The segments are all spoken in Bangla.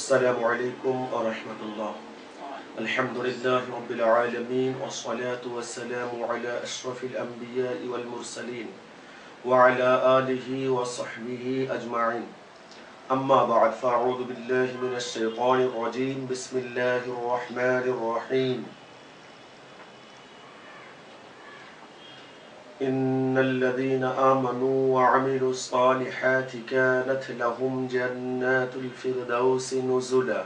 السلام عليكم ورحمة الله. الحمد لله رب العالمين والصلاة والسلام على أشرف الأنبياء والمرسلين وعلى آله وصحبه أجمعين. أما بعد فأعوذ بالله من الشيطان الرجيم. بسم الله الرحمن الرحيم. إن الذين آمنوا وعملوا الصالحات كانت لهم جنات الفردوس نزلا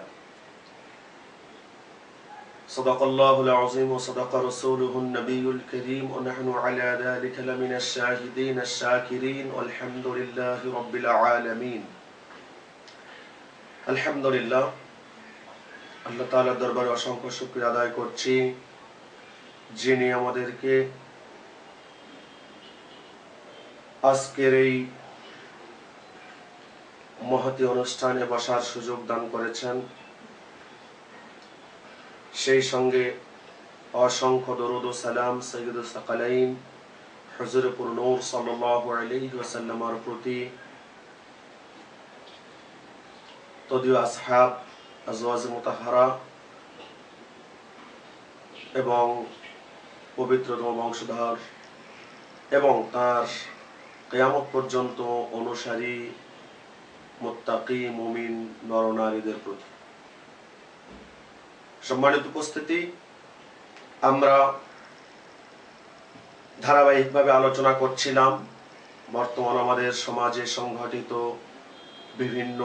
صدق الله العظيم وصدق رسوله النبي الكريم ونحن على ذلك لمن الشاهدين الشاكرين والحمد لله رب العالمين আলহামদুলিল্লাহ আল্লাহ তাআলার দরবারে অসংখ্য শুকরিয়া আদায় করছি যিনি আমাদেরকে আজকের এই মহতি অনুষ্ঠানে বসার সুযোগ দান করেছেন। সেই সঙ্গে অসংখ্য দরুদ সালাম সৈয়দ সাকালাইন হজরপুর নূর সাল্লাল্লাহু আলাইহি প্রতি। তদীয় আসহাব, আজওয়াজ মুতাহারা এবং পবিত্রতম বংশধর এবং তার কেয়ামত পর্যন্ত অনুসারী, মোত্তাকি, মুমিন, নরনারীদের প্রতি। সম্মানিত উপস্থিতি, আমরা ধারাবাহিকভাবে আলোচনা করছিলাম, বর্তমান আমাদের সমাজে সংঘটিত বিভিন্ন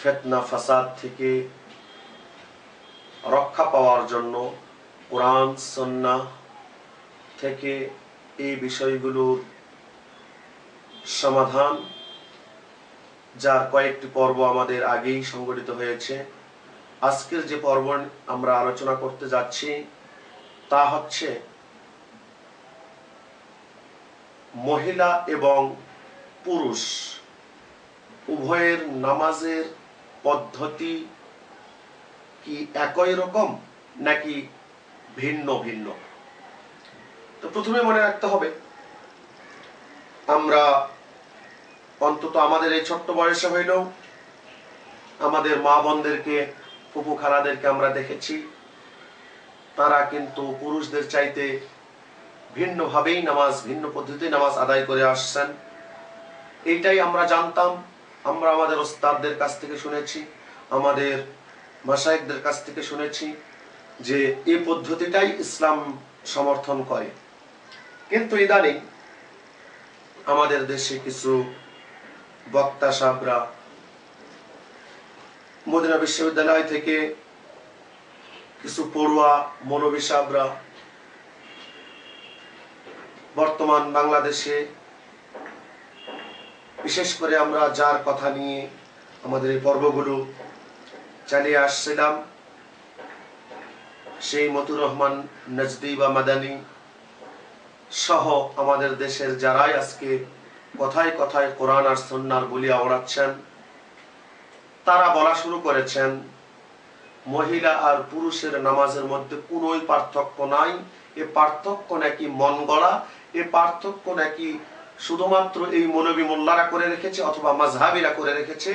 ফেতনা, ফাসাদ থেকে রক্ষা পাওয়ার জন্য কোরআন সন্না থেকে এই বিষয়গুলোর সমাধান যার কয়েকটি পর্ব আমাদের আগেই সংগঠিত হয়েছে। আজকের যে পর্ব আমরা আলোচনা করতে যাচ্ছি, তা হচ্ছে মহিলা এবং পুরুষ। উভয়ের নামাজের পদ্ধতি কি একই রকম, নাকি ভিন্ন ভিন্ন? তো প্রথমে মনে রাখতে হবে আমরা অন্তত আমাদের এই ছোট্ট বয়সে হইলেও আমাদের মা বোনদেরকে ফুপু খালাদেরকে আমরা দেখেছি। তারা কিন্তু পুরুষদের চাইতে ভিন্নভাবেই নামাজ, ভিন্ন পদ্ধতি নামাজ আদায় করে আসছেন। এইটাই আমরা জানতাম, আমরা আমাদের ওস্তাদদের কাছ থেকে শুনেছি, আমাদের মাসায়কদের কাছ থেকে শুনেছি যে এই পদ্ধতিটাই ইসলাম সমর্থন করে। কিন্তু ইদানিং আমাদের দেশে কিছু বক্তা সাবরা মদিনা বিশ্ববিদ্যালয় থেকে কিছু পড়ুয়া মৌলবী সাবরা বর্তমান বাংলাদেশে, বিশেষ করে আমরা যার কথা নিয়ে আমাদের এই পর্বগুলো চালিয়ে আসছিলাম, সেই মতুর রহমান নজদি বা মাদানী সহ আমাদের দেশের যারাই আজকে কথায় কথায় কোরআন আর সন্ন্যার বলি আওড়াচ্ছেন, তারা বলা শুরু করেছেন, মহিলা আর পুরুষের নামাজের মধ্যে কোনোই পার্থক্য নাই, এ পার্থক্য নাকি মন গড়া, এ পার্থক্য নাকি শুধুমাত্র এই মৌলবী মোল্লারা করে রেখেছে অথবা মাঝহাবিরা করে রেখেছে,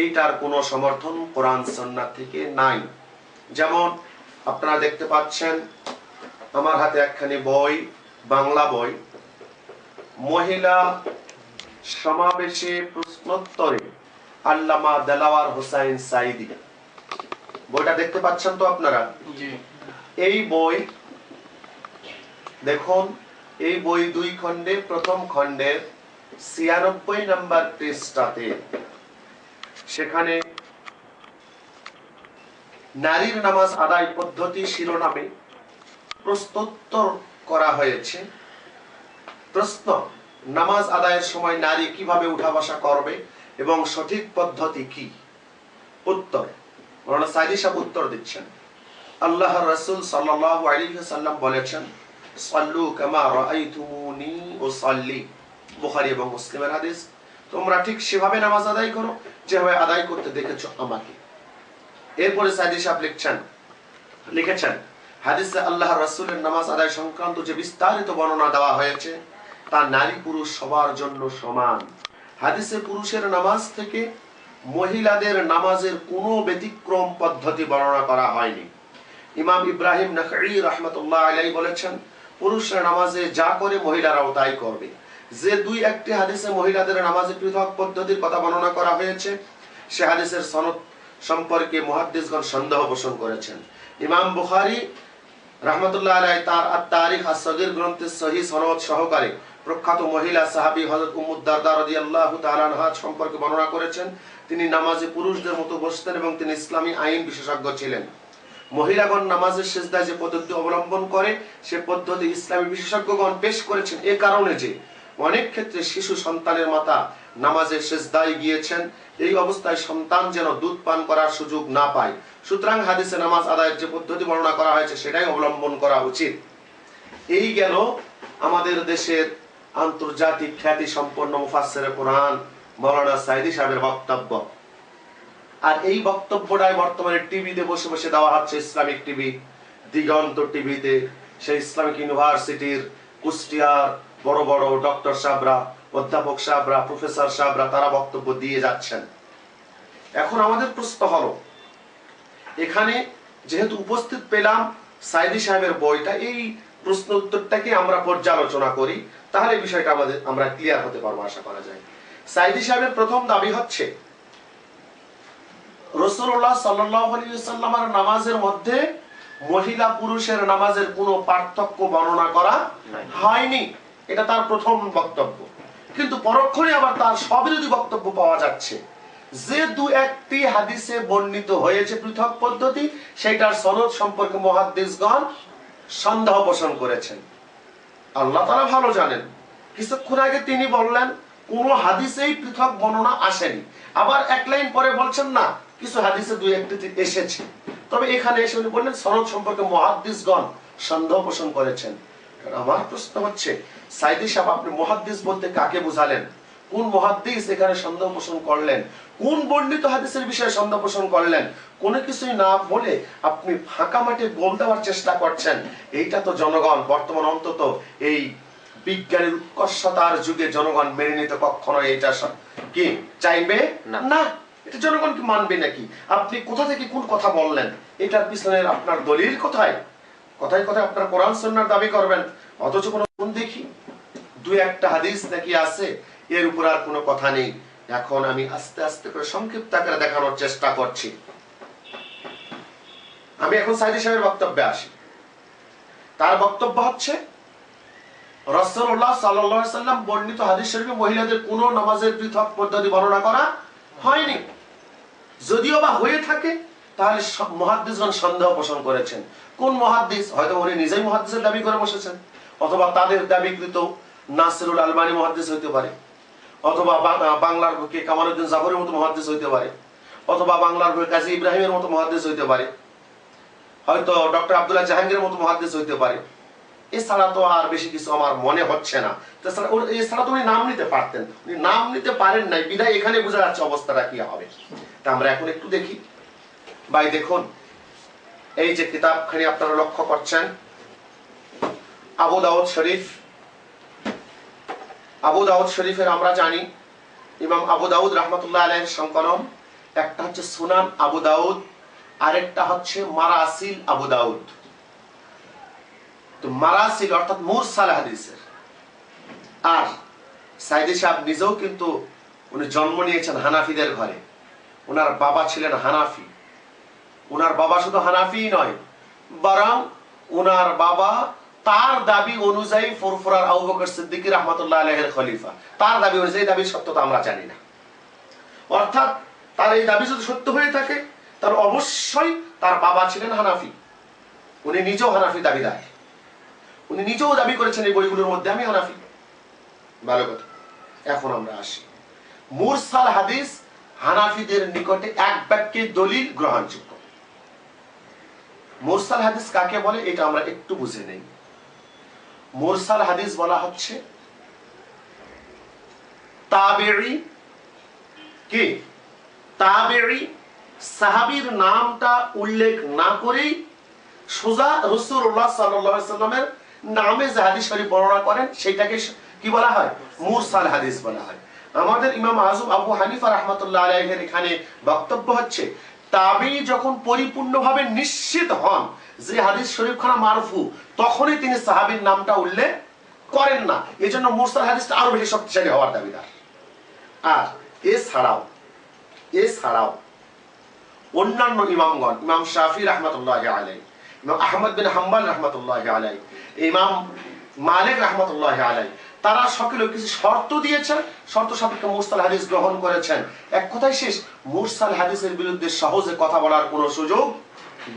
এইটার কোনো সমর্থন কোরআন সন্ন্যার থেকে নাই। যেমন আপনারা দেখতে পাচ্ছেন, আমার হাতে একখানি বই বাংলা বই মহিলা সমাবেশে প্রশ্নোত্তরে আল্লামা দেলাওয়ার হোসাইন সাইদি বইটা দেখতে পাচ্ছেন তো আপনারা? এই বই দেখুন এই বই দুই খণ্ডে প্রথম খণ্ডের ছিয়ানব্বই নাম্বার পৃষ্ঠাতে সেখানে নারীর নামাজ আদায় পদ্ধতি শিরোনামে প্রশ্নোত্তর করা হয়েছে। প্রশ্ন, নামাজ আদায়ের সময় নারী কীভাবে উঠা বসা করবে এবং সঠিক পদ্ধতি কি? উত্তর সাইদি সাহেব উত্তর দিচ্ছেন। আল্লাহ রাসূল সাল্লাম বলেছেন, সাল্লু কামা বুখারী এবং মুসলিমের হাদিস, তোমরা ঠিক সেভাবে নামাজ আদায় করো, যেভাবে আদায় করতে দেখেছ আমাকে। এরপরে সাইদি সাহেব লিখছেন, লিখেছেন হাদিসে আল্লাহ রাসূলের নামাজ আদায় সংক্রান্ত যে বিস্তারিত বর্ণনা দেওয়া হয়েছে, তা নারী পুরুষ সবার জন্য সমান। হাদিসে পুরুষের নামাজ থেকে মহিলাদের নামাজের কোনো ব্যতিক্রম পদ্ধতি বর্ণনা করা হয়নি। ইমাম ইব্রাহিম নকঈ রহমতুল্লাহ আলাই বলেছেন, পুরুষরা নামাজে যা করে মহিলারাও তাই করবে। যে দুই একটি হাদিসে মহিলাদের নামাজে পৃথক পদ্ধতির কথা বর্ণনা করা হয়েছে, সে হাদিসের সনদ সম্পর্কে মুহাদ্দিসগণ সন্দেহ পোষণ করেছেন। ইমাম বুখারী রহমতুল্লাহ আলাই তার আত-তারিখ আস-সগীর গ্রন্থের সহি সনদ সহকারে প্রখ্যাত মহিলা সাহাবী হযরত উম্মু দারদা রাদিয়াল্লাহু তাআলা সম্পর্কে বর্ণনা করেছেন। তিনি নামাজে পুরুষদের মতো বসতেন এবং তিনি ইসলামী আইন বিশেষজ্ঞ ছিলেন। মহিলাগণ নামাজের সেজদায় যে পদ্ধতি অবলম্বন করে, সে পদ্ধতি ইসলামী বিশেষজ্ঞগণ পেশ করেছেন এ কারণে যে অনেক ক্ষেত্রে শিশু সন্তানের মাতা নামাজের সেজদায় গিয়েছেন, এই অবস্থায় সন্তান যেন দুধ পান করার সুযোগ না পায়। সুতরাং হাদিসে নামাজ আদায়ের যে পদ্ধতি বর্ণনা করা হয়েছে, সেটাই অবলম্বন করা উচিত। এই গেল আমাদের দেশের আন্তর্জাতিক খ্যাতি সম্পন্ন মুফাসসির কোরআন মৌলানা সাইদি সাহেবের বক্তব্য। আর এই বক্তব্যটাই বর্তমানে টিভিতে বসে বসে দেওয়া হচ্ছে, ইসলামিক টিভি, দিগন্ত টিভিতে। সেই ইসলামিক ইউনিভার্সিটির কুষ্টিয়ার বড় বড় ডক্টর সাহরা অধ্যাপক সাহরা প্রফেসর সাহরা তারা বক্তব্য দিয়ে যাচ্ছেন। এখন আমাদের প্রশ্ন হলো এখানে যেহেতু উপস্থিত পেলাম সাইদি সাহেবের বইটা এই প্রশ্ন উত্তরটাকে আমরা পর্যালোচনা করি তাহলে বিষয়টা আমাদের আমরা ক্লিয়ার হতে পারব আশা করা যায়। সাইদি সাহেবের প্রথম দাবি হচ্ছে রসুল্লাহ সাল্লামের নামাজের মধ্যে মহিলা পুরুষের নামাজের কোনো পার্থক্য বর্ণনা করা হয়নি। এটা তার প্রথম বক্তব্য। কিন্তু পরক্ষণে আবার তার সবিরোধী বক্তব্য পাওয়া যাচ্ছে। যে দু একটি হাদিসে বর্ণিত হয়েছে পৃথক পদ্ধতি সেটার সনদ সম্পর্কে মহাদ্দিসগণ সন্দেহ পোষণ করেছেন। আল্লাহ তারা ভালো জানেন। কিছুক্ষণ আগে তিনি বললেন, কোন হাদিসেই পৃথক বর্ণনা আসেনি। আবার এক লাইন পরে বলছেন, না, কিছু হাদিসে দুই একটি এসেছে। তবে এখানে এসে উনি বললেন, সনদ সম্পর্কে মহাদ্দিসগণ সন্দেহ পোষণ করেছেন। আমার প্রশ্ন হচ্ছে সাইদি সাহেব আপনি মহাদ্দিস বলতে কাকে বুঝালেন? কোন মহাদ্দিস এখানে সন্দেহ পোষণ করলেন? কোন বর্ণিত হাদিসের বিষয়ে সন্দেহ পোষণ করলেন? কোনো কিছুই না বলে আপনি ফাঁকা মাঠে গোল দেওয়ার চেষ্টা করছেন। এইটা তো জনগণ বর্তমান অন্তত এই বিজ্ঞানের উৎকর্ষতার যুগে জনগণ মেনে নিতে কখনো এটা কি চাইবে? না। না। এটা জনগণ কি মানবে নাকি? আপনি কোথা থেকে কোন কথা বললেন? এটার পিছনের আপনার দলিল কোথায়? কথায় কথায় আপনার কোরআন সন্ন্যার দাবি করবেন? অথচ কোনো দেখি দুই একটা হাদিস নাকি আছে, এর উপর আর কোনো কথা নেই। এখন আমি আস্তে আস্তে করে সংক্ষিপ্ত আকারে দেখানোর চেষ্টা করছি। আমি এখন সাইদি সাহেবের বক্তব্যে আসি। তার বক্তব্য হচ্ছে রসুল্লাহ সাল্লাহ সাল্লাম বর্ণিত হাদিস শরীফে মহিলাদের কোনো নামাজের পৃথক পদ্ধতি বর্ণনা করা হয়নি। যদিও বা হয়ে থাকে, তাহলে মহাদ্দিসগণ সন্দেহ পোষণ করেছেন। কোন মহাদ্দিস? হয়তো উনি নিজেই মহাদ্দিসের দাবি করে বসেছেন। অথবা তাদের দাবিকৃত নাসিরুল আলমানি মহাদ্দিস হইতে পারে। অথবা বাংলার বুকে কামালউদ্দিন জাফরের মতো মহাদ্দিস হইতে পারে। অথবা বাংলার বুকে কাজী ইব্রাহিমের মতো মহাদ্দিস হইতে পারে। হয়তো ডক্টর আব্দুল্লাহ জাহাঙ্গীরের মতো মহাদ্দিস হইতে পারে। এছাড়া তো আর বেশি কিছু আমার মনে হচ্ছে না। তাছাড়া এছাড়া তো উনি নাম নিতে পারতেন। উনি নাম নিতে পারেন নাই। বিদায় এখানে বোঝা যাচ্ছে অবস্থাটা কি হবে। তা আমরা এখন একটু দেখি। ভাই, দেখুন। এই যে কিতাবখানি আপনারা লক্ষ্য করছেন আবু দাউদ শরীফ। আবু দাউদ শরীফের আমরা জানি, ইমাম আবু দাউদ রহমতুল্লাহ আলাইহির সংকলন। একটা হচ্ছে সুনান আবু দাউদ, আরেকটা হচ্ছে মারাসিল আবু দাউদ। তো মারাসিল অর্থাৎ মুরসাল হাদিসের। আর সাইদি সাহেব নিজেও কিন্তু উনি জন্ম নিয়েছেন হানাফিদের ঘরে। ওনার বাবা ছিলেন হানাফি। ওনার বাবা শুধু হানাফি নয়, বরং ওনার বাবা তার দাবি অনুযায়ী ফুরফুরার আবু বকর সিদ্দিকী রহমতুল্লাহ আলহের খলিফা। তার দাবি অনুযায়ী দাবির সত্যতা আমরা জানি না। অর্থাৎ তার এই দাবি যদি সত্য হয়ে থাকে তার অবশ্যই তার বাবা ছিলেন হানাফি। উনি নিজেও হানাফি দাবিদার। উনি নিজেও দাবি করেছেন এই বইগুলোর মধ্যে, আমি হানাফি। ভালো কথা। এখন আমরা আসি। মুরসাল হাদিস হানাফিদের নিকটে এক বাক্যে দলিল গ্রহণযোগ্য। মুরসাল হাদিস কাকে বলে, এটা আমরা একটু বুঝে নেই। মুরসাল হাদিস বলা হচ্ছে তাবেরি কি? তাবেরি সাহাবীর নামটা উল্লেখ না করেই সোজা রসুল্লাহ সাল্লামের নামে যে হাদিস শরীফ বর্ণনা করেন, সেটাকে কি বলা হয়? মুরসাল হাদিস বলা হয়। আমাদের ইমাম আজম আবু হানিফা রহমতুল্লাহ আলাইহের এখানে বক্তব্য হচ্ছে তাবি যখন পরিপূর্ণভাবে নিশ্চিত হন যে হাদিস শরীফ খানা মারফু, তখনই তিনি সাহাবীর নামটা উল্লেখ করেন না। এজন্য মুরসাল হাদিসটা আরও বেশি শক্তিশালী হওয়ার দাবিদার আর এছাড়াও এছাড়াও অন্যান্য ইমামগণ, ইমাম শাফি রহমতুল্লাহ আলাই ইমাম আহমদ বিন হাম্বাল রহমতুল্লাহ আলাই ইমাম মালিক রহমতুল্লাহ আলাই তারা সকলে কিছু শর্ত দিয়েছেন, শর্ত সাপেক্ষে মুরসাল হাদিস গ্রহণ করেছেন। এক কথায় শেষ, মুরসাল হাদিসের বিরুদ্ধে সহজে কথা বলার কোনো সুযোগ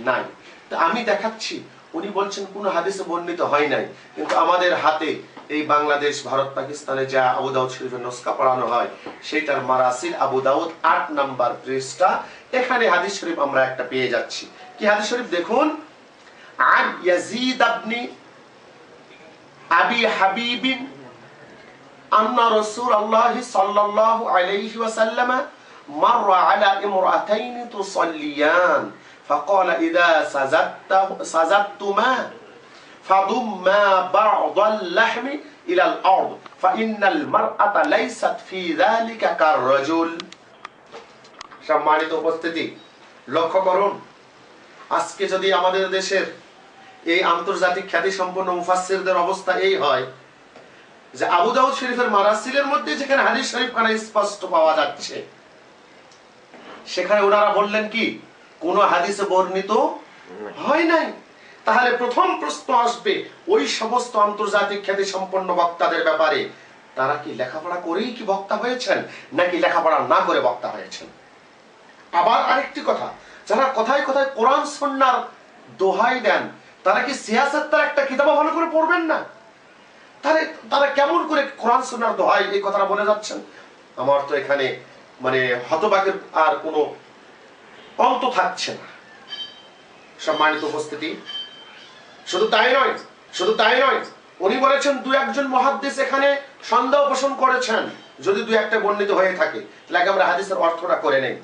নাই। আমি দেখাচ্ছি, উনি বলছেন কোনো হাদিসে বর্ণিত হয় নাই, কিন্তু আমাদের হাতে এই বাংলাদেশ, ভারত, পাকিস্তানে যা আবু দাউদ শরীফের নস্কা পড়ানো হয় সেটার মারাসিল আবু দাউদ আট নাম্বার পৃষ্ঠা। এখানে হাদিস শরীফ আমরা একটা পেয়ে যাচ্ছি। কি হাদিস শরীফ? দেখুন আর ইয়াজিদ আবনি আবি হাবিবিন أن رسول الله صلى الله عليه وسلم مر على امرأتين تصليان فقال إذا سزدت سزدتما فضما بعض اللحم إلى الأرض فإن المرأة ليست في ذلك كالرجل সম্মানিত উপস্থিতি লক্ষ্য করুন আজকে যদি আমাদের দেশের এই আন্তর্জাতিক খ্যাতি সম্পন্ন মুফাসসিরদের অবস্থা এই হয় যে আবু দাউদ শরীফের মারাসিলের মধ্যে যেখানে হাদিস শরীফ খানা স্পষ্ট পাওয়া যাচ্ছে, সেখানে ওনারা বললেন কি, কোন হাদিসে বর্ণিত হয় নাই। তাহলে প্রথম প্রশ্ন আসবে, ওই সমস্ত আন্তর্জাতিক খ্যাতি সম্পন্ন বক্তাদের ব্যাপারে তারা কি লেখাপড়া করেই কি বক্তা হয়েছেন, নাকি লেখাপড়া না করে বক্তা হয়েছেন? আবার আরেকটি কথা, যারা কথায় কথায় কোরআন সন্ন্যার দোহাই দেন, তারা কি সিয়াসত তার একটা কিতাবা ভালো করে পড়বেন না? তাহলে তারা কেমন করে কোরআন সন্ন্যার দোহাই এই কথাটা বলে যাচ্ছেন? আমার তো এখানে মানে হতবাকের আর কোনো অন্ত থাকছে না। সম্মানিত উপস্থিতি। শুধু তাই নয়, শুধু তাই নয়, উনি বলেছেন দু একজন মহাদ্দেশ এখানে সন্দেহ পোষণ করেছেন, যদি দু একটা বর্ণিত হয়ে থাকে। তাহলে আমরা হাদিসের অর্থটা করে নেই।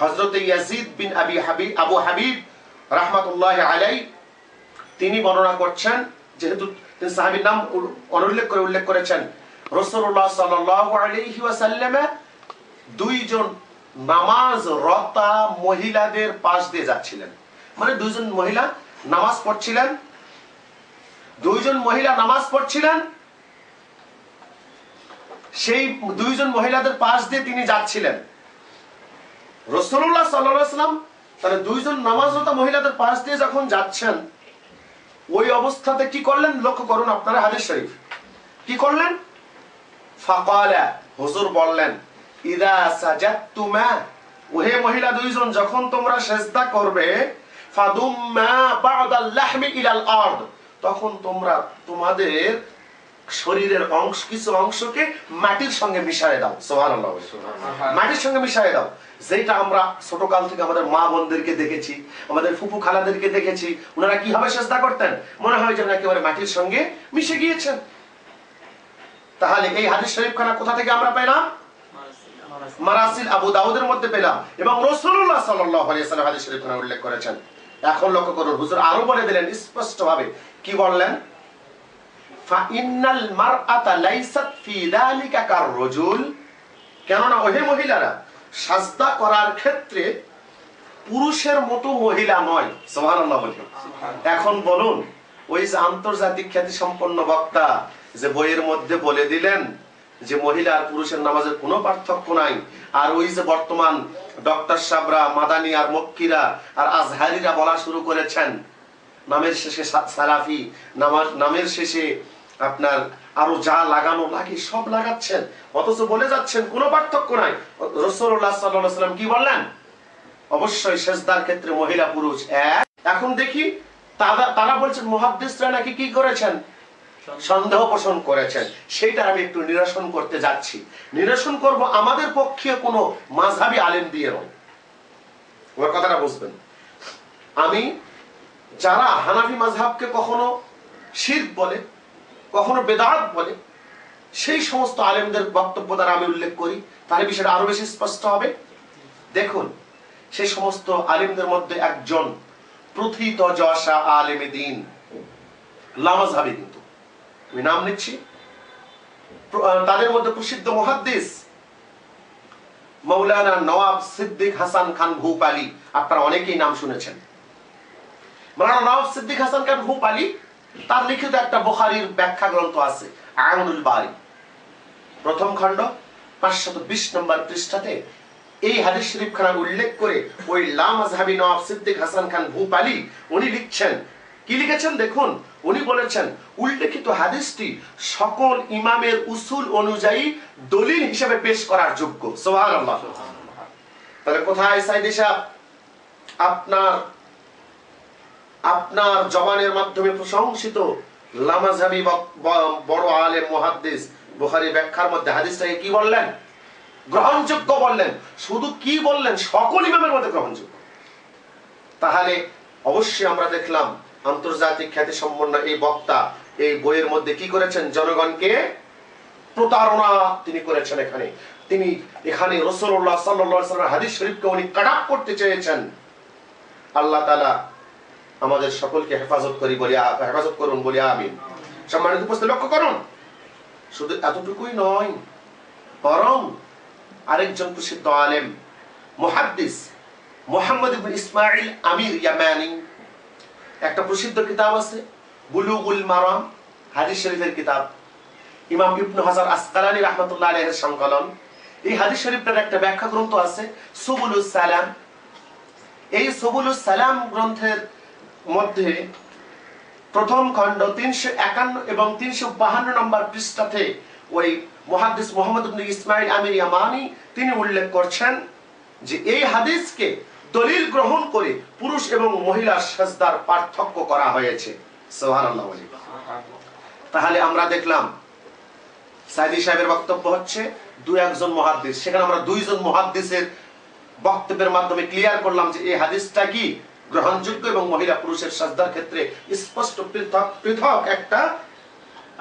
হজরত ইয়াজিদ বিন আবি হাবিব আবু হাবিব রাহমাতুল্লাহ আলাই তিনি বর্ণনা করছেন, যেহেতু তিনি সাহাবীর নাম অনুল্লেখ করে উল্লেখ করেছেন। রাসূলুল্লাহ সাল্লাল্লাহু আলাইহি ওয়াসাল্লামে দুইজন নামাজ রতা মহিলাদের পাশ দিয়ে যাচ্ছিলেন। মানে দুইজন মহিলা নামাজ পড়ছিলেন, দুইজন মহিলা নামাজ পড়ছিলেন, সেই দুইজন মহিলাদের পাশ দিয়ে তিনি যাচ্ছিলেন। রসুল্লাহ সাল্লাম তাহলে দুইজন নামাজরত মহিলাদের পাশ দিয়ে যখন যাচ্ছেন ওই অবস্থাতে কি করলেন? লক্ষ্য করুন আপনারা হাদিস শরীফ। কি করলেন? ফাকালা হুজুর বললেন ইদা সাজাতুমা ওহে মহিলা দুইজন যখন তোমরা সেজদা করবে ফাদুম্মা বা'দাল লাহমি ইলাল আরদ তখন তোমরা তোমাদের শরীরের অংশ কিছু অংশকে মাটির সঙ্গে মিশায় দাও। সুবহানাল্লাহ। মাটির সঙ্গে মিশায় দাও। যেটা আমরা ছোটকাল থেকে আমাদের মা বোনদেরকে দেখেছি, আমাদের ফুফু খালাদেরকে দেখেছি, ওনারা কীভাবে চেষ্টা করতেন? মনে হয় যেন একেবারে মাটির সঙ্গে মিশে গিয়েছেন। তাহলে এই হাদিস শরীফ খানা কোথা থেকে আমরা পেলাম? মারাসিল আবু দাউদের মধ্যে পেলাম। এবং রাসূলুল্লাহ সাল্লাল্লাহু আলাইহি হাদিস শরীফ খানা উল্লেখ করেছেন। এখন লক্ষ্য করুন, হুজুর আরও বলে দিলেন স্পষ্ট ভাবে কি বললেন? ফাইন্নাল মারআতা লাইসাত ফি যালিকা কাররুজুল কেননা ওহে মহিলারা সাজদা করার ক্ষেত্রে পুরুষের মতো মহিলা নয়। বলি। এখন বলুন ওই যে আন্তর্জাতিক খ্যাতি সম্পন্ন বক্তা যে বইয়ের মধ্যে বলে দিলেন যে মহিলা আর পুরুষের নামাজের কোনো পার্থক্য নাই আর ওই যে বর্তমান ডক্টর সাবরা মাদানি আর মক্কিরা আর আজহারিরা বলা শুরু করেছেন নামের শেষে সালাফি নামাজ নামের শেষে আপনার আরও যা লাগানো লাগে সব লাগাচ্ছেন। অথচ বলে যাচ্ছেন, কোনো পার্থক্য নাই। রসুল্লাহ কি বললেন? অবশ্যই সেজদার ক্ষেত্রে মহিলা পুরুষ এক। এখন দেখি, তারা বলছেন মহাদ্দেশরা নাকি কি করেছেন? সন্দেহ পোষণ করেছেন। সেটা আমি একটু নিরসন করতে যাচ্ছি। নিরসন করব আমাদের পক্ষে কোনো মাঝহাবি আলেম দিয়ে নয়। ওর কথাটা বুঝবেন। আমি, যারা হানাফি মাঝহাবকে কখনো শিরক বলে কখনো বেদাত বলে, সেই সমস্ত আলেমদের বক্তব্য দ্বারা আমি উল্লেখ করি। তাহলে বিষয়টা আরও বেশি স্পষ্ট হবে। দেখুন, সেই সমস্ত আলেমদের মধ্যে একজন প্রথিত দিন। কিন্তু। আমি নাম নিচ্ছি। তাদের মধ্যে প্রসিদ্ধ মহাদ্দিস মৌলানা নওয়াব সিদ্দিক হাসান খান ভূপালি। আপনারা অনেকেই নাম শুনেছেন। মৌলানা নওয়াব সিদ্দিক হাসান খান ভূপালি তার লিখিত একটা বুখারীর ব্যাখ্যা গ্রন্থ আছে আয়নুল বারি। প্রথম খণ্ড পাঁচশত বিশ নম্বর পৃষ্ঠাতে এই হাদিস শরীফ খানা উল্লেখ করে ওই লামাজহাবি নওয়াব সিদ্দিক হাসান খান ভূপালি উনি লিখছেন কি লিখেছেন দেখুন? উনি বলেছেন উল্লেখিত হাদিসটি সকল ইমামের উসুল অনুযায়ী দলিল হিসেবে পেশ করার যোগ্য। সুবহানাল্লাহ। তাহলে কোথায় সাইদি সাহেব? আপনার আপনার জবানের মাধ্যমে প্রশংসিত লামাজহাবি বক- ব- বড় আলেম মুহাদ্দিস বুখারী ব্যাখ্যার মধ্যে হাদিসটাকে কি বললেন? গ্রহণযোগ্য বললেন। শুধু কি বললেন? সকল ইমামের মধ্যে গ্রহণযোগ্য। তাহলে অবশ্যই আমরা দেখলাম আন্তর্জাতিক খ্যাতি সম্পন্ন এই বক্তা এই বইয়ের মধ্যে কি করেছেন? জনগণকে প্রতারণা তিনি করেছেন এখানে। তিনি এখানে রসুল্লাহ সাল্লাহ হাদিস শরীফকে উনি কাটাপ করতে চেয়েছেন। আল্লাহ তালা আমাদের সকলকে হেফাজত করি বলি হেফাজত করুন বলি আমিন। সম্মানিত উপস্থিত, লক্ষ্য করুন। শুধু এতটুকুই নয়, বরং আরেকজন প্রসিদ্ধ আলেম, মুহাদ্দিস মোহাম্মদ ইসমাইল আমির ইয়ামানি। একটা প্রসিদ্ধ কিতাব আছে, বুলুগুল মারাম, হাদিস শরীফের কিতাব। ইমাম ইবনু হাজার আসকালানি রাহমাতুল্লাহ আলাইহির সংকলন। এই হাদিস শরীফটার একটা ব্যাখ্যা গ্রন্থ আছে, সুবুলুস সালাম। এই সুবুলুস সালাম গ্রন্থের মধ্যে প্রথম খণ্ড তিনশো একান্ন এবং তিনশো বাহান্ন নম্বর পৃষ্ঠাতে ওই মহাদিস মোহাম্মদ ইসমাইল আমির ইয়ামানি তিনি উল্লেখ করছেন যে এই হাদিসকে দলিল গ্রহণ করে পুরুষ এবং মহিলার সাজদার পার্থক্য করা হয়েছে। তাহলে আমরা দেখলাম, সাইদি সাহেবের বক্তব্য হচ্ছে দু একজন মহাদ্দিস। সেখানে আমরা দুইজন মহাদ্দিসের বক্তব্যের মাধ্যমে ক্লিয়ার করলাম যে এই হাদিসটা কি? গ্রহণযোগ্য এবং মহিলা পুরুষের সাজদার ক্ষেত্রে স্পষ্ট পৃথক পৃথক একটা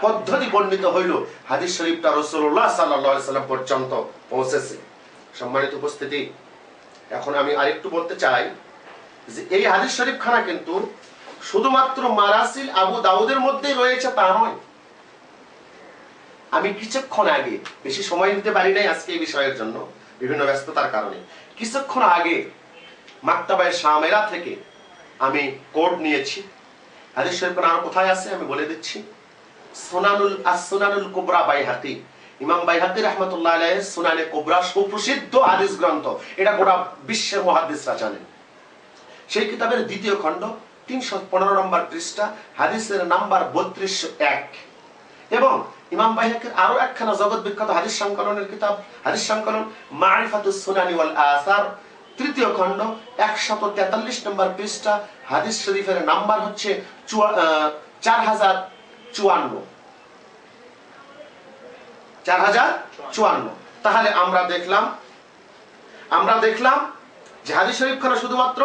পদ্ধতি বর্ণিত হইল। হাদিস শরীফটা রসুল্লাহ সাল্লাহ সাল্লাম পর্যন্ত পৌঁছেছে। সম্মানিত উপস্থিতি, এখন আমি আরেকটু বলতে চাই যে এই হাদিস শরীফ খানা কিন্তু শুধুমাত্র মারাসিল আবু দাউদের মধ্যেই রয়েছে, তা নয়। আমি কিছুক্ষণ আগে, বেশি সময় দিতে পারি নাই আজকে এই বিষয়ের জন্য, বিভিন্ন ব্যস্ততার কারণে, কিছুক্ষণ আগে মাক্তাবায় শামেরা থেকে আমি কোড নিয়েছি। হাদিস শরীফ আরও কোথায় আছে আমি বলে দিচ্ছি। সোনানুল আসোনানুল কুবরা বাইহাকি ইমাম বাইহাকি রহমতুল্লাহ আলাইহির সুনানে কুবরা সুপ্রসিদ্ধ হাদিস গ্রন্থ। এটা গোটা বিশ্বের মুহাদ্দিসরা জানেন। সেই কিতাবের দ্বিতীয় খণ্ড, তিনশো পনেরো নম্বর পৃষ্ঠা, হাদিসের নাম্বার বত্রিশশো এক। এবং ইমাম বাইহাকের আরও একখানা জগৎ বিখ্যাত হাদিস সংকলনের কিতাব, হাদিস সংকলন মারিফাতুস সুনানি ওয়াল আসার। তৃতীয় খণ্ড, একশত তেতাল্লিশ নম্বর পৃষ্ঠা, হাদিস শরীফের নাম্বার হচ্ছে চার হাজার চুয়ান্ন। চার হাজার চুয়ান্ন। তাহলে আমরা দেখলাম আমরা দেখলাম যে হাদিস শরীফ খানা শুধুমাত্র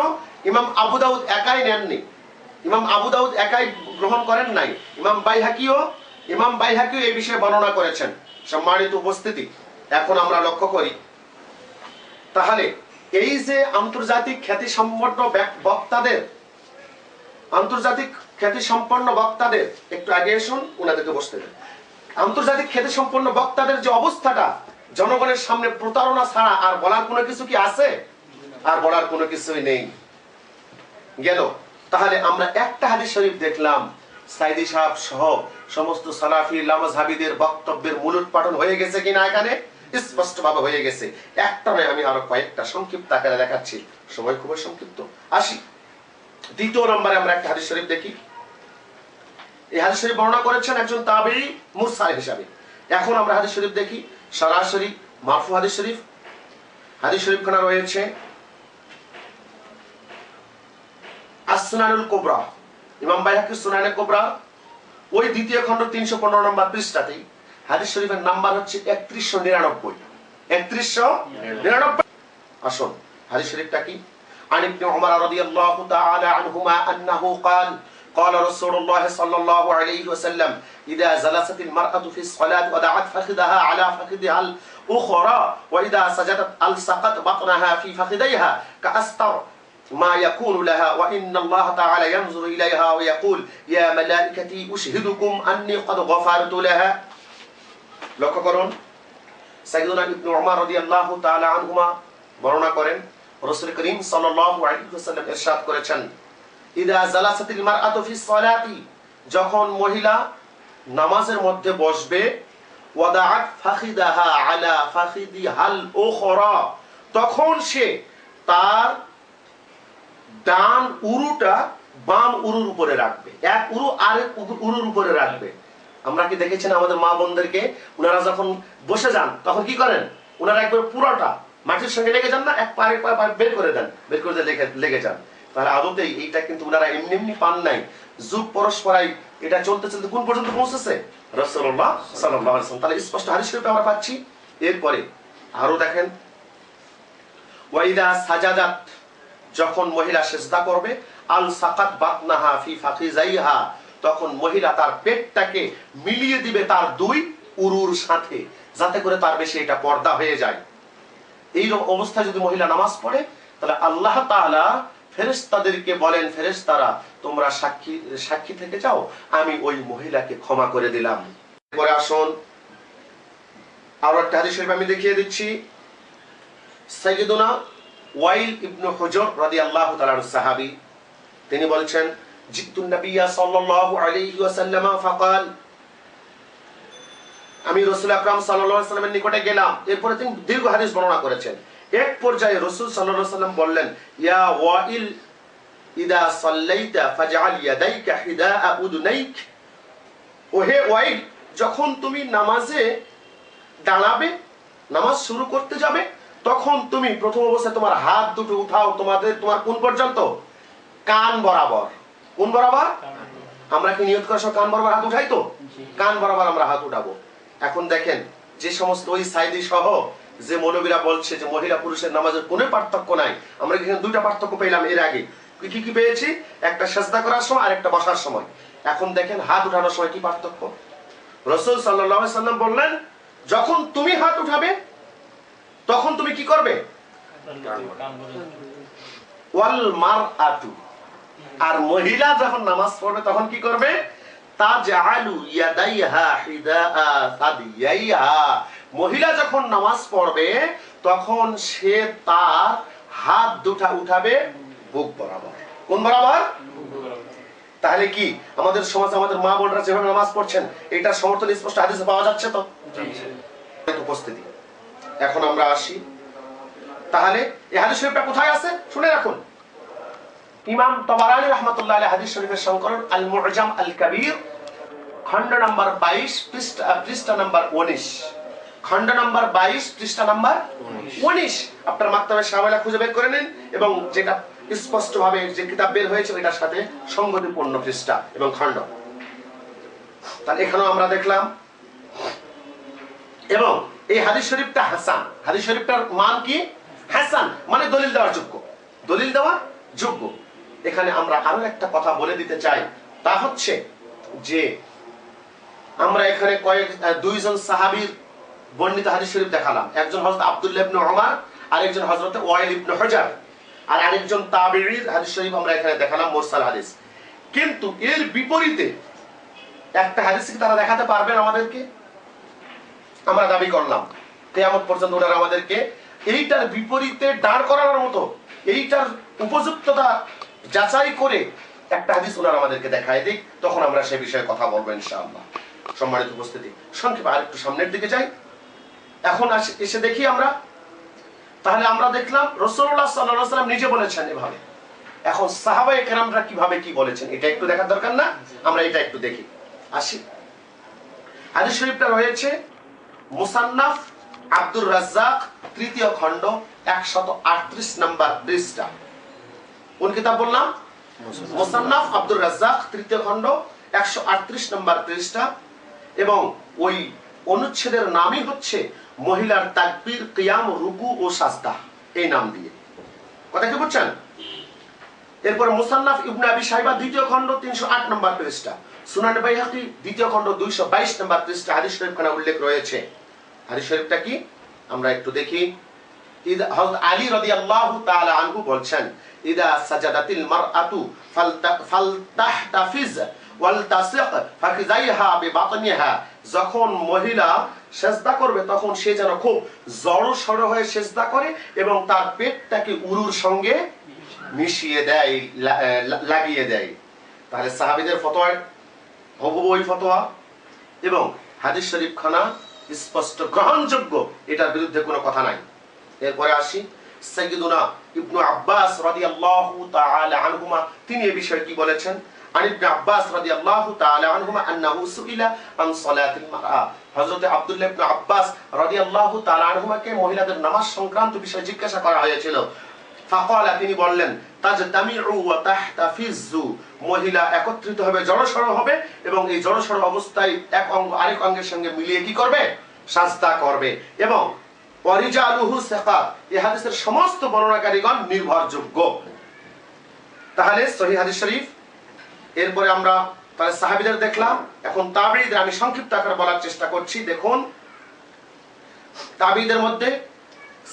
ইমাম আবু দাউদ একাই নেননি। ইমাম আবু দাউদ একাই গ্রহণ করেন নাই। ইমাম বাইহাকিও ইমাম বাইহাকিও এই বিষয়ে বর্ণনা করেছেন। সম্মানিত উপস্থিতি, এখন আমরা লক্ষ্য করি। তাহলে এই যে আন্তর্জাতিক খ্যাতি সম্পন্ন বক্তাদের, আন্তর্জাতিক খ্যাতি সম্পন্ন বক্তাদের, একটু আগে এসুন, ওনাদেরকে বসতে দেন। আন্তর্জাতিক খ্যাতি সম্পন্ন বক্তাদের যে অবস্থাটা, জনগণের সামনে প্রতারণা ছাড়া আর বলার কোনো কিছু কি আছে? আর বলার কোনো কিছুই নেই। গেল। তাহলে আমরা একটা হাদিস শরীফ দেখলাম, সাইদি সাহেব সহ সমস্ত সালাফি লামাজ হাবিদের বক্তব্যের মূল উৎপাদন হয়ে গেছে কিনা এখানে? স্পষ্ট ভাবে হয়ে গেছে। একটা নয়, আমি আরও কয়েকটা সংক্ষিপ্ত আকারে দেখাচ্ছি। সময় খুবই সংক্ষিপ্ত। আসি। দ্বিতীয় নম্বরে আমরা একটা হাদিস শরীফ দেখি। এই হাদিস শরীফ বর্ণনা করেছেন একজন তাবেই মুরসাল হিসাবে। এখন আমরা হাদিস শরীফ দেখি। সরাসরি মারফু হাদিস শরীফ। হাদিস শরীফ খানা রয়েছে আসনানুল কোবরা। ইমাম বাইহাকি সুনানে কোবরা। ওই দ্বিতীয় খণ্ড তিনশো পনেরো নম্বর পৃষ্ঠাতেই হাদিস শরীফের নাম্বার হচ্ছে একত্রিশশো নিরানব্বই একত্রিশশো নিরানব্বই আসুন হাদিস শরীফটা কি عن ابن عمر رضي الله تعالى عنهما أنه قال قال رسول الله صلى الله عليه وسلم إذا جلست المرأة في الصلاة ودعت فخذها على فخذها الأخرى وإذا سجدت ألصقت بطنها في فخذيها كأستر ما يكون لها وإن الله تعالى ينظر إليها ويقول يا ملائكتي أشهدكم أني قد غفرت لها লক্ষ্য করুন, সাইয়্যিদুনা ইবনে উমর রাদিয়াল্লাহু তাআলা আনহুমা বর্ণনা করেন, রাসূল করিম সাল্লাল্লাহু আলাইহি ওয়াসাল্লাম ইরশাদ করেছেন, ইদা জালাসাতিল মারআতু যখন মহিলা নামাজের মধ্যে বসবে, ওয়াদাআত ফাখিদাহা আলা উখরা তখন সে তার ডান উরুটা বাম উরুর উপরে রাখবে, এক উরু আরেক উরু- উরুর উপরে রাখবে। আমরা কি দেখেছেন আমাদের মা বোনদেরকে? ওনারা যখন বসে যান, তখন কি করেন? ওনারা একবার পুরোটা মাটির সঙ্গে লেগে যান না, এক পায়ে পা পা বের করে দেন, বের করে দিয়ে লেগে যান। তাহলে আদতেই এইটা কিন্তু ওনারা এমনি এমনি পান নাই। যুগ পরস্পরাই এটা চলতে চলতে কোন পর্যন্ত পৌঁছেছে? রসল্লাহ সাল্লাহ তাহলে স্পষ্ট শরীফে আমরা পাচ্ছি। এরপরে আরও দেখেন ওয়াইদা সাজাদাত, যখন মহিলা সেজদা করবে, আল সাকাত বাতনাহা ফি ফাকিজাইহা তখন মহিলা তার পেটটাকে মিলিয়ে দিবে তার দুই উরুর সাথে, যাতে করে তার বেশি এটা পর্দা হয়ে যায়। এই অবস্থায় যদি মহিলা নামাজ পড়ে, তাহলে আল্লাহ তাআলা ফেরেশতাদেরকে বলেন, ফেরেশতারা, তোমরা সাক্ষী সাক্ষী থেকে যাও, আমি ওই মহিলাকে ক্ষমা করে দিলাম। পরে আসুন, আরও একটা হাদিস আমি দেখিয়ে দিচ্ছি। সাইয়্যিদুনা ওয়াইল ইবনু হুজর রাদিয়াল্লাহু তাআলার সাহাবী, তিনি বলছেন জিতুন নবিয়্যা সাল্লাল্লাহু আলাইহি ওয়াসাল্লাম ফাকাল, আমি রাসূল আকরাম সাল্লাল্লাহু আলাইহি ওয়াসাল্লামের নিকটে গেলাম। এরপরে তিনি দীর্ঘ হাদিস বর্ণনা করেছেন। এক পর্যায়ে রাসূল সাল্লাল্লাহু আলাইহি ওয়াসাল্লাম বললেন, ইয়া ওয়াইল ইদা সাল্লাইতা ফাজআল ইয়াদাইকা হিদাআ উদুনাইক। ওহে ওয়াইল, যখন তুমি নামাজে দাঁড়াবে, নামাজ শুরু করতে যাবে, তখন তুমি প্রথম অবস্থায় তোমার হাত দুটো উঠাও, তোমাদের, তোমার কোন পর্যন্ত? কান বরাবর। কোন বরাবর? আমরা কি নিয়ত করার সময় কান বরাবর হাত উঠাই তো? কান বরাবর আমরা হাত উঠাবো। এখন দেখেন যে সমস্ত ওই সাইদি সহ যে মৌলবীরা বলছে যে মহিলা পুরুষের নামাজের কোনো পার্থক্য নাই আমরা এখানে দুইটা পার্থক্য পেলাম এর আগে। কি কি পেয়েছি? একটা সেজদা করার সময় আর একটা বসার সময়। এখন দেখেন হাত উঠানোর সময় কি পার্থক্য? রসুল সাল্লাহ সাল্লাম বললেন যখন তুমি হাত উঠাবে তখন তুমি কি করবে? ওয়াল মার আতু আর মহিলা যখন নামাজ পড়বে তখন কি করবে? মহিলা যখন নামাজ পড়বে তখন সে তার হাত দুটা উঠাবে বুক বরাবর। কোন বরাবর? তাহলে কি? আমাদের সমাজে আমাদের মা বোনরা যেভাবে নামাজ পড়ছেন এটা সমর্থন স্পষ্ট হাদিসে পাওয়া যাচ্ছে তো? উপস্থিতি। এখন আমরা আসি। তাহলে এই হাদিস শরীফটা কোথায় আছে? শুনে রাখুন। ইমাম তবারানি রহমতুল্লাহ আলী হাদিস শরীফের সংকলন আল মুআজাম আল কবির খণ্ড নাম্বার 22 পৃষ্ঠা পৃষ্ঠা নাম্বার 19 খণ্ড নাম্বার 22 পৃষ্ঠা নাম্বার 19 আপনার মাক্তাবে শামিলা খুঁজে বের করে নিন এবং যেটা স্পষ্ট ভাবে যে কিতাব বের হয়েছে ওইটার সাথে সংগতিপূর্ণ পৃষ্ঠা এবং খণ্ড। তাহলে এখানেও আমরা দেখলাম। এবং এই হাদিস শরীফটা হাসান। হাদিস শরীফটার মান কি? হাসান। মানে দলিল দেওয়ার যোগ্য। দলিল দেওয়ার যোগ্য। এখানে আমরা আরও একটা কথা বলে দিতে চাই। তা হচ্ছে যে আমরা এখানে কয়েক দুইজন সাহাবীর বর্ণিত হাদিস শরীফ দেখালাম। একজন হযরত আব্দুল্লাহ ইবনে ওমর আর একজন হযরত ওয়াইল ইবনে হুজার, আর আরেকজন তাবিঈর হাদিস শরীফ আমরা এখানে দেখালাম, মুরসাল হাদিস। কিন্তু এর বিপরীতে একটা হাদিস কি তারা দেখাতে পারবেন আমাদেরকে? আমরা দাবি করলাম, কেয়ামত পর্যন্ত ওনারা আমাদেরকে এইটার বিপরীতে দাঁড় করানোর মতো, এইটার উপযুক্ততা যাচাই করে একটা হাদিস ওনারা আমাদেরকে দেখায় দিক, তখন আমরা সে বিষয়ে কথা বলব ইনশাআল্লাহ। সম্মানিত উপস্থিতি, সংক্ষেপে আর একটু সামনের দিকে যাই। এখন এসে দেখি আমরা। তাহলে আমরা দেখলাম রসুল্লাহ সাল্লাহ সাল্লাম নিজে বলেছেন এভাবে। এখন সাহাবাই কেরামরা কীভাবে কি বলেছেন, এটা একটু দেখার দরকার না? আমরা এটা একটু দেখি। আসি। হাদিস শরীফটা রয়েছে, মুসান্নাফ আব্দুর রাজ্জাক তৃতীয় খণ্ড, একশত আটত্রিশ নাম্বার পৃষ্ঠা। কোন কিতাব বললাম? মুসান্নাফ আব্দুর রাজ্জাক, তৃতীয় খণ্ড, একশো আটত্রিশ নম্বর পৃষ্ঠা। এবং ওই অনুচ্ছেদের নামই হচ্ছে মহিলার তাকবীর, কিয়াম, রুকু ও সাজদা, এই নাম দিয়ে। কথা কি বুঝছেন? এরপর মুসান্নাফ ইবনে আবি সাইবা দ্বিতীয় খণ্ড, তিনশো আট নম্বর পৃষ্ঠা। সুনান বাইহাকি, দ্বিতীয় খণ্ড, দুইশো বাইশ নম্বর পৃষ্ঠা। হাদিস শরীফ খানা উল্লেখ রয়েছে। হাদিস শরীফটা কি? আমরা একটু দেখি। ইদা হযরত আলী রাদিয়াল্লাহু তাআলা আনহু বলছেন যখন মহিলা সেজদা করবে, তখন সে যেন খুব জড় সড় হয়ে সেজদা করে এবং তার পেটটাকে উরুর সঙ্গে মিশিয়ে দেয় লাগিয়ে দেয়। তাহলে সাহাবিদের ফতোয়ায় হবু ওই ফতোয়া এবং হাদিস শরীফ খানা স্পষ্ট গ্রহণযোগ্য, এটার বিরুদ্ধে কোনো কথা নাই। এরপরে আসি, সাইয়্যিদুনা ইবনু আব্বাস রাদিয়াল্লাহু তাআলা আনহুমা তিনি এই বিষয়ে কি বলেছেন عن ابن عباس رضي الله تعالى عنهما أنه سئل عن صلاة المرأة হযরত আব্দুল্লাহ ইবনে আব্বাস রাদিয়াল্লাহু তাআলা আনহুমাকে মহিলাদের নামাজ সংক্রান্ত বিষয়ে জিজ্ঞাসা করা হয়েছিল ফাকালা তিনি বললেন তাজতামিউ ওয়া তাহতাফিজু মহিলা একত্রিত হবে জড়সড় হবে এবং এই জড়সড় অবস্থায় এক অঙ্গ আরেক অঙ্গের সঙ্গে মিলিয়ে কি করবে সাজদা করবে এবং সমস্ত বর্ণনাকারীগণ নির্ভরযোগ্য। তাহলে সহিহ হাদিস শরীফ, এরপরে আমরা তাহলে সাহাবীদের দেখলাম, এখন তাবিঈদের আমি সংক্ষিপ্ত বলার চেষ্টা করছি। দেখুন, তাবিঈদের মধ্যে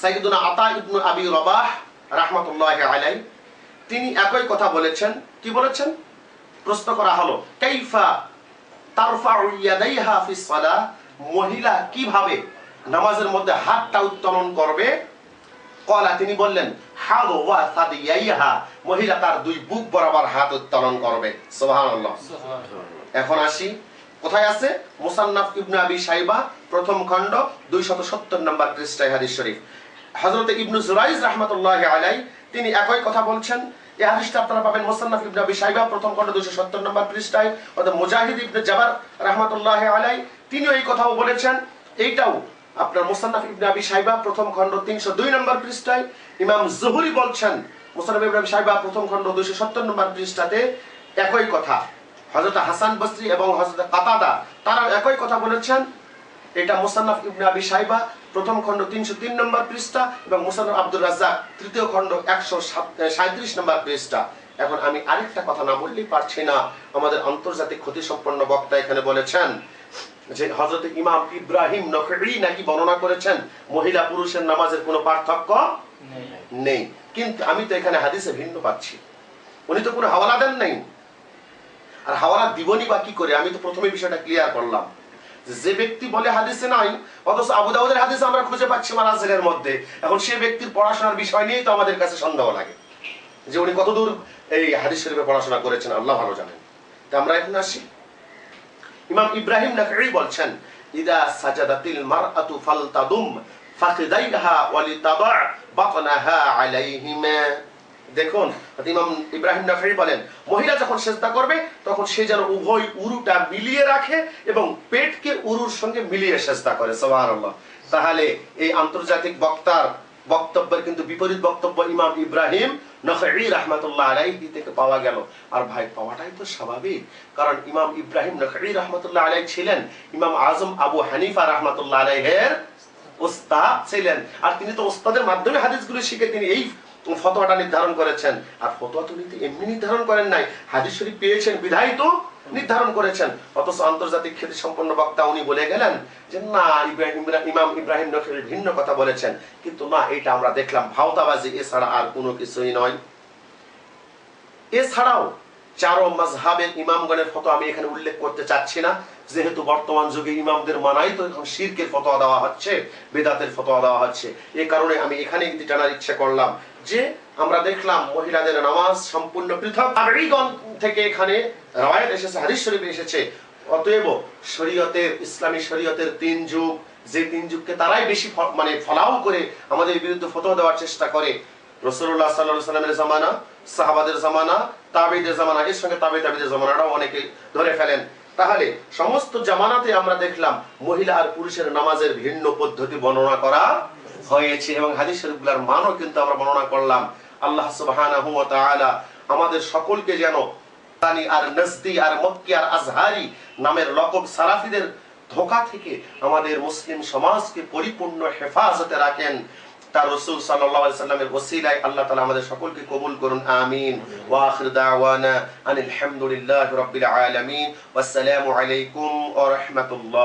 সাইয়্যিদুনা আতা আবি রবাহ রাহমাতুল্লাহি আলাই তিনি একই কথা বলেছেন। কি বলেছেন? প্রশ্ন করা হলো, কাইফা তারফাউ ইয়াদাইহা ফি সালাহ? মহিলা কীভাবে নামাজের মধ্যে হাতটা উত্তোলন করবে। কলা তিনি বললেন হাদ ওয়া সাদিয়াইহা। মহিলা তার দুই বুক বরাবর হাত উত্তোলন করবে। সুবহানাল্লাহ। এখন আসি কোথায় আছে? মুসান্নাফ ইবনু আবি সাইবা প্রথম খণ্ড 270 নম্বর পৃষ্ঠায় হাদিস শরীফ। হযরত ইবনু জুরাইজ রাহমাতুল্লাহি আলাই তিনি একই কথা বলছেন এই হাদিসটা আপনারা পাবেন মুসান্নাফ ইবনু আবি সাইবা প্রথম খণ্ড 270 নম্বর পৃষ্ঠায়। অর্থাৎ মুজাহিদ ইবনে জাবার রাহমাতুল্লাহি আলাই তিনিও এই কথাও বলেছেন এইটাও আপনার মুসান্নাফ ইবনে আবি সাইবা প্রথম খণ্ড 302 নম্বর পৃষ্ঠায় ইমাম জুহরি বলছেন, মুসান্নাফ ইবনে আবি সাইবা প্রথম খণ্ড 270 নম্বর পৃষ্ঠাতে একই কথা। হযরত হাসান বসরি এবং হযরত কাতাদা তারা একই কথা বলেছেন। এটা মুসান্নাফ ইবনে আবি সাইবা প্রথম খণ্ড 303 নম্বর পৃষ্ঠা এবং মুসান্নাফ আব্দুর রাজ্জাক তৃতীয় খণ্ড 137 নম্বর পৃষ্ঠা। এখন আমি আরেকটা কথা না বললেই পারছি না। আমাদের আন্তর্জাতিক ক্ষতি সম্পন্ন বক্তা এখানে বলেছেন যে হযরত ইমাম ইব্রাহিম নখরি নাকি বর্ণনা করেছেন মহিলা পুরুষের নামাজের কোনো পার্থক্য নেই। কিন্তু আমি তো এখানে হাদিসে ভিন্ন পাচ্ছি। উনি তো কোনো হাওয়ালা দেন নাই। আর হাওয়ালা দিবনি বা কি করে? আমি তো প্রথমে বিষয়টা ক্লিয়ার করলাম। যে ব্যক্তি বলে হাদিসে নাই অথচ আবু দাউদের হাদিসে আমরা খুঁজে পাচ্ছি মানাজিলের মধ্যে। এখন সে ব্যক্তির পড়াশোনার বিষয় নিয়েই তো আমাদের কাছে সন্দেহ লাগে। যে উনি কতদূর এই হাদিস শরীফে পড়াশোনা করেছেন আল্লাহ ভালো জানেন। তা আমরা এখন আসি। ইমাম ইব্রাহিম নাকঈ বলছেন, ইদা সাজাদাতিল মারআতু ফালতাদুম ফাখিদাইহা ওয়ালিতাদা বাতনাহা আলাইহিমা। দেখুন, ইমাম ইব্রাহিম নাকঈ বলেন, মহিলা যখন সেজদা করবে, তখন সে যেন উভয় উরুটা মিলিয়ে রাখে এবং পেটকে উরুর সঙ্গে মিলিয়ে সেজদা করে, সুবহানাল্লাহ। তাহলে এই আন্তর্জাতিক বক্তার বক্তব্যের কিন্তু বিপরীত বক্তব্য ইমাম ইব্রাহিম নখঈ রাহমাতুল্লাহ আলাইহি থেকে পাওয়া গেল। আর ভাই, পাওয়াটাই তো স্বাভাবিক। কারণ ইমাম ইব্রাহিম নখঈ রাহমাতুল্লাহ আলাইহি ছিলেন। ইমাম আজম আবু হানিফা রাহমাতুল্লাহ আলাইহির ওস্তাদ ছিলেন। আর তিনি তো ওস্তাদের মাধ্যমে হাদিসগুলো শিখে তিনি এই ফতোয়াটা নির্ধারণ করেছেন। আর ফতোয়া তো এমনি নির্ধারণ করেন নাই। হাদিস শরীফ পেয়েছেন বিধায় তো নির্ধারণ করেছেন। অথচ আন্তর্জাতিক খ্যাতি সম্পন্ন বক্তা উনি বলে গেলেন যে, না, ইব্রাহিম, ইমাম ইব্রাহিম নকির ভিন্ন কথা বলেছেন। কিন্তু না, এটা আমরা দেখলাম ভাওতাবাজি, এছাড়া আর কোনো কিছুই নয়। এছাড়াও চারো মাযহাবের ইমামগণের ফতোয়া আমি এখানে উল্লেখ করতে চাচ্ছি না। যেহেতু বর্তমান যুগে ইমামদের মানাই তো এখন শিরকের ফতোয়া দেওয়া হচ্ছে, বেদাতের ফতোয়া দেওয়া হচ্ছে। এই কারণে আমি এখানে টানার ইচ্ছে করলাম যে আমরা দেখলাম মহিলাদের নামাজ সম্পূর্ণ পৃথক। থেকে এখানে রাওয়ায়াত এসেছে, হাদিস শরীফে এসেছে। অতএব শরীয়তের, ইসলামী শরীয়তের তিন যুগ, যে তিন যুগকে তারাই বেশি মানে ফলাও করে আমাদের বিরুদ্ধে ফতোয়া দেওয়ার চেষ্টা করে। রসুল্লাহ সাল্লাহ সাল্লামের জামানা, সাহাবাদের জামানা তাবিদের জামানা, এর সঙ্গে তাবে তাবিদের জামানাটাও অনেকে ধরে ফেলেন। তাহলে সমস্ত জামানাতে আমরা দেখলাম মহিলা আর পুরুষের নামাজের ভিন্ন পদ্ধতি বর্ণনা করা হয়েছে এবং হাদিস শরীফগুলোর মানও কিন্তু আমরা বর্ণনা করলাম। আল্লাহ তাআলা আমাদের সকলকে যেন তানি আর নজদি আর মক্কি আর আজহারি নামের লকব সারাফিদের ধোকা থেকে আমাদের মুসলিম সমাজকে পরিপূর্ণ হেফাজতে রাখেন। তার রসুল সাল্লাল্লাহু আলাইহি সাল্লামের ওসিলায় আল্লাহ তাআলা আমাদের সকলকে কবুল করুন, আমিন। ওয়া আখির দাওয়ানা আনিল হামদুলিল্লাহি রাব্বিল আলামিন। ওয়াসসালামু আলাইকুম ওয়া রাহমাতুল্লাহ।